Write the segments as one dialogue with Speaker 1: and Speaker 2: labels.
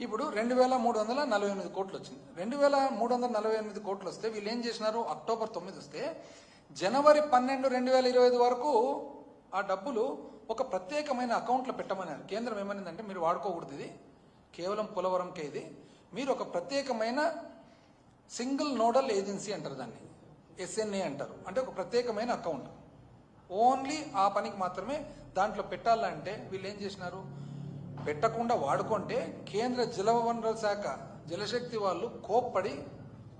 Speaker 1: ఇప్పుడు రెండు వేల మూడు వందల నలభై ఎనిమిది కోట్లు వచ్చింది రెండు వేల మూడు వందల నలభై ఎనిమిది కోట్లు వస్తే వీళ్ళు ఏం చేసినారు? అక్టోబర్ తొమ్మిది వస్తే జనవరి పన్నెండు రెండు వేల ఇరవై ఐదు వరకు ఆ డబ్బులు ఒక ప్రత్యేకమైన అకౌంట్లో పెట్టమన్నారు. కేంద్రం ఏమనిందంటే మీరు వాడుకోకూడదు ఇది. కేవలం పోలవరంకే ఇది. మీరు ఒక ప్రత్యేకమైన సింగిల్ నోడల్ ఏజెన్సీ అంటారు దాన్ని. ఎస్ఎన్ఏ అంటారు. అంటే ఒక ప్రత్యేకమైన అకౌంట్. ఓన్లీ ఆ పనికి మాత్రమే దాంట్లో పెట్టాలంటే వీళ్ళు ఏం చేసినారు? పెట్టకుండా వాడుకుంటే కేంద్ర జలవనరుల శాఖ జలశక్తి వాళ్ళు కోప్పడి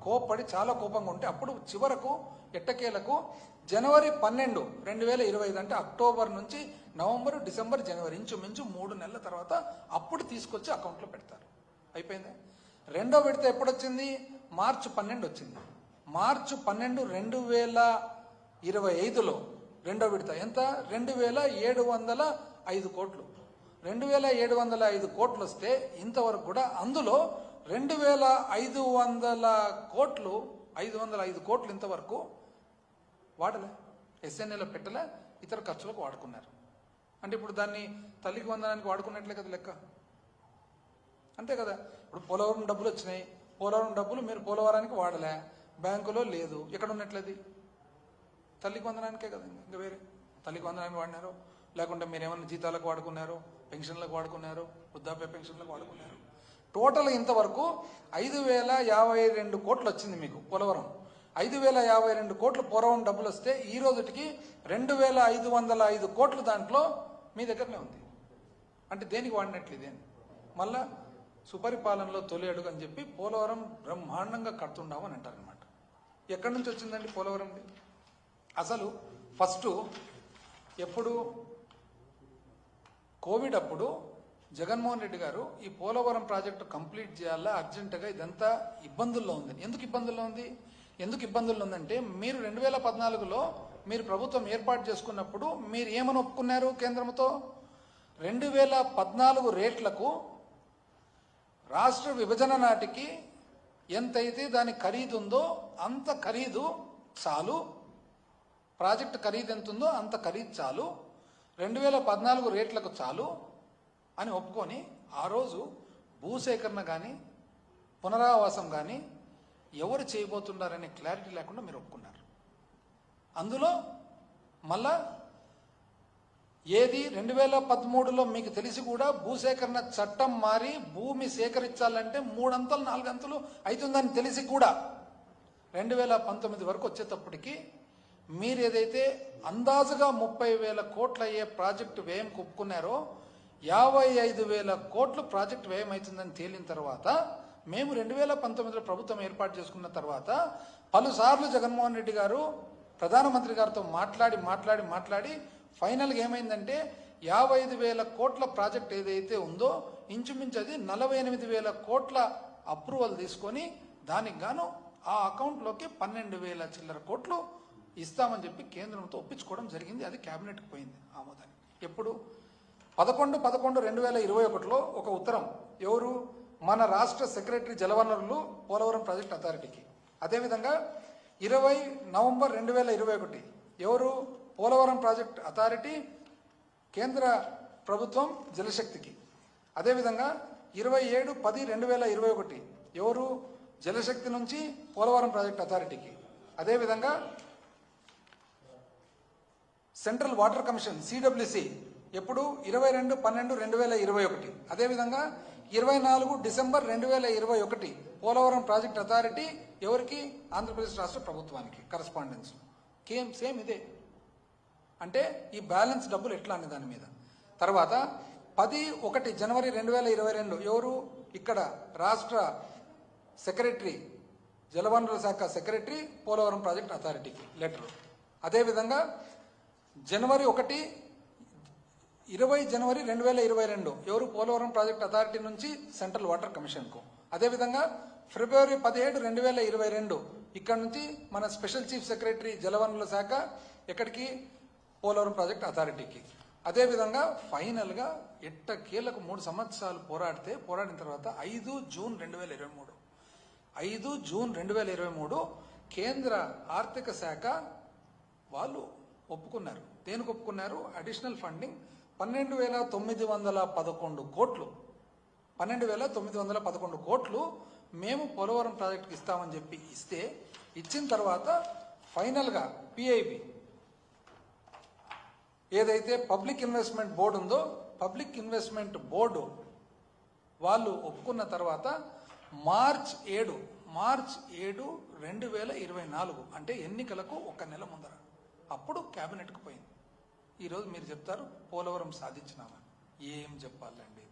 Speaker 1: కోప్పడి చాలా కోపంగా ఉంటే అప్పుడు చివరకు ఎట్టకేలకు జనవరి పన్నెండు రెండు వేల ఇరవై ఐదు అంటే అక్టోబర్ నుంచి నవంబర్ డిసెంబర్ జనవరి ఇంచుమించు మూడు నెలల తర్వాత అప్పుడు తీసుకొచ్చి అకౌంట్లో పెడతారు. అయిపోయిందా? రెండో విడత ఎప్పుడు వచ్చింది మార్చి పన్నెండు వచ్చింది. మార్చి పన్నెండు రెండు వేల ఇరవై ఐదులో రెండో విడత ఎంత? రెండు వేల ఏడు వందల ఐదు కోట్లు. రెండు వేల ఏడు వందల ఐదు కోట్లు వస్తే ఇంతవరకు కూడా అందులో రెండు వేల ఐదు వందల కోట్లు ఐదు వందల ఐదు కోట్లు ఇంతవరకు వాడలే. ఎస్ఎన్ఏలో పెట్టలే ఇతర ఖర్చులకు వాడుకున్నారు. అంటే ఇప్పుడు దాన్ని తల్లికి వందనానికి వాడుకున్నట్లే కదా లెక్క. అంతే కదా. ఇప్పుడు పోలవరం డబ్బులు వచ్చినాయి. పోలవరం డబ్బులు మీరు పోలవరానికి వాడలే. బ్యాంకులో లేదు. ఎక్కడ ఉన్నట్లది తల్లికి వందనానికే కదా ఇంకా వేరే. తల్లికి వందనానికి వాడినారు. లేకుంటే మీరు ఏమైనా జీతాలకు వాడుకున్నారు పెన్షన్లకు వాడుకున్నారు వృద్ధాప్య పెన్షన్లకు వాడుకున్నారు. టోటల్ ఇంతవరకు ఐదు వేల యాభై రెండు కోట్లు వచ్చింది మీకు పోలవరం. ఐదు వేల యాభై రెండు కోట్లు పోలవరం డబ్బులు వస్తే ఈ రోజుటికి రెండు వేల ఐదు వందల ఐదు కోట్లు దాంట్లో మీ దగ్గరనే ఉంది. అంటే దేనికి వాడినట్లు ఇదేని మళ్ళా సుపరిపాలనలో తొలి అడుగు అని చెప్పి పోలవరం బ్రహ్మాండంగా కడుతున్నాము అని అంటారనమాట ఎక్కడి నుంచి వచ్చిందండి పోలవరం అసలు ఫస్ట్ ఎప్పుడు కోవిడ్ అప్పుడు జగన్మోహన్ రెడ్డి గారు ఈ పోలవరం ప్రాజెక్టు కంప్లీట్ చేయాలా అర్జెంటుగా ఇదంతా ఇబ్బందుల్లో ఉంది. ఎందుకు ఇబ్బందుల్లో ఉంది? ఎందుకు ఇబ్బందుల్లో ఉందంటే మీరు రెండు వేల పద్నాలుగులో మీరు ప్రభుత్వం ఏర్పాటు చేసుకున్నప్పుడు మీరు ఏమని ఒప్పుకున్నారు కేంద్రంతో రెండు వేల పద్నాలుగు రేట్లకు రాష్ట్ర విభజన నాటికి ఎంతైతే దాని ఖరీదు ఉందో అంత ఖరీదు చాలు. ప్రాజెక్టు ఖరీదు ఎంత ఉందో అంత ఖరీదు చాలు. రెండు వేల పద్నాలుగు రేట్లకు చాలు అని ఒప్పుకొని ఆ రోజు భూసేకరణ కానీ పునరావాసం కానీ ఎవరు చేయబోతున్నారనే క్లారిటీ లేకుండా మీరు ఒప్పుకున్నారు. అందులో మళ్ళా ఏది రెండు వేల పదమూడులో మీకు తెలిసి కూడా భూసేకరణ చట్టం మారి భూమి సేకరించాలంటే మూడంతలు నాలుగంతలు అవుతుందని తెలిసి కూడా రెండు వేల పంతొమ్మిది వరకు వచ్చేటప్పటికి మీరు ఏదైతే అందాజుగా ముప్పై వేల కోట్లు అయ్యే ప్రాజెక్టు వ్యయం ఒప్పుకున్నారో యాభై ఐదు వేల కోట్లు ప్రాజెక్టు వ్యయం అవుతుందని తేలిన తర్వాత మేము రెండు వేల పంతొమ్మిదిలో ప్రభుత్వం ఏర్పాటు చేసుకున్న తర్వాత పలుసార్లు జగన్మోహన్ రెడ్డి గారు ప్రధానమంత్రి గారితో మాట్లాడి మాట్లాడి మాట్లాడి ఫైనల్గా ఏమైందంటే యాభై ఐదు వేల కోట్ల ప్రాజెక్ట్ ఏదైతే ఉందో ఇంచుమించు అది నలభై ఎనిమిది వేల కోట్ల అప్రూవల్ తీసుకొని దానికి గాను ఆ అకౌంట్లోకి పన్నెండు వేల చిల్లర కోట్లు ఇస్తామని చెప్పి కేంద్రంతో ఒప్పించుకోవడం జరిగింది. అది క్యాబినెట్కి పోయింది ఆమోదానికి. ఎప్పుడు? పదకొండు పదకొండు రెండు వేల ఇరవై ఒకటిలో ఒక ఉత్తరం. ఎవరు? మన రాష్ట్ర సెక్రటరీ జలవనరులు పోలవరం ప్రాజెక్ట్ అథారిటీకి. అదేవిధంగా ఇరవై నవంబర్ రెండు వేల ఇరవై ఒకటి ఎవరు? పోలవరం ప్రాజెక్ట్ అథారిటీ కేంద్ర ప్రభుత్వం జలశక్తికి. అదేవిధంగా ఇరవై ఏడు పది రెండు వేల ఇరవై ఒకటి ఎవరు? జలశక్తి నుంచి పోలవరం ప్రాజెక్ట్ అథారిటీకి. అదేవిధంగా సెంట్రల్ వాటర్ కమిషన్ సిడబ్ల్యూసి ఎప్పుడు? ఇరవై రెండు పన్నెండు రెండు వేల ఇరవై ఒకటి. అదేవిధంగా ఇరవై నాలుగు డిసెంబర్ రెండు వేల ఇరవై ఒకటి పోలవరం ప్రాజెక్ట్ అథారిటీ ఎవరికి? ఆంధ్రప్రదేశ్ రాష్ట్ర ప్రభుత్వానికి కరస్పాండెన్స్ కేమ్ సేమ్ ఇదే. అంటే ఈ బ్యాలెన్స్ డబ్బులు ఎట్లా అనే దాని మీద? తర్వాత పది ఒకటి జనవరి రెండు వేల ఇరవై రెండు ఎవరు? ఇక్కడ రాష్ట్ర సెక్రటరీ జలవనరుల శాఖ సెక్రటరీ పోలవరం ప్రాజెక్ట్ అథారిటీకి లెటర్ అదేవిధంగా జనవరి ఒకటి ఇరవై జనవరి రెండు వేల ఇరవై రెండు. ఎవరు పోలవరం ప్రాజెక్ట్ అథారిటీ నుంచి సెంట్రల్ వాటర్ కమిషన్కు. అదేవిధంగా ఫిబ్రవరి పదిహేడు రెండు వేల ఇరవై రెండు. ఇక్కడ నుంచి మన స్పెషల్ చీఫ్ సెక్రటరీ జలవనరుల శాఖ ఎక్కడికి? పోలవరం ప్రాజెక్ట్ అథారిటీకి. అదేవిధంగా ఫైనల్గా ఎట్ట కీలకు మూడు సంవత్సరాలు పోరాడితే పోరాడిన తర్వాత ఐదు జూన్ రెండు వేల ఇరవై మూడు. ఐదు జూన్ రెండు వేల ఇరవై మూడు కేంద్ర ఆర్థిక శాఖ వాళ్ళు ఒప్పుకున్నారు. దేనికి ఒప్పుకున్నారు అడిషనల్ ఫండింగ్ పన్నెండు వేల తొమ్మిది వందల పదకొండు కోట్లు. పన్నెండు వేల తొమ్మిది వందల పదకొండు కోట్లు మేము పోలవరం ప్రాజెక్టుకి ఇస్తామని చెప్పి ఇస్తే ఇచ్చిన తర్వాత ఫైనల్గా పిఐబి ఏదైతే పబ్లిక్ ఇన్వెస్ట్మెంట్ బోర్డు ఉందో పబ్లిక్ ఇన్వెస్ట్మెంట్ బోర్డు వాళ్ళు ఒప్పుకున్న తర్వాత మార్చ్ ఏడు మార్చ్ ఏడు రెండు వేల ఇరవై నాలుగు అంటే ఎన్నికలకు ఒక నెల ముందర. అప్పుడు క్యాబినెట్కు పోయింది. ఈరోజు మీరు చెప్తారు పోలవరం సాధించినామని. ఏం చెప్పాలండి?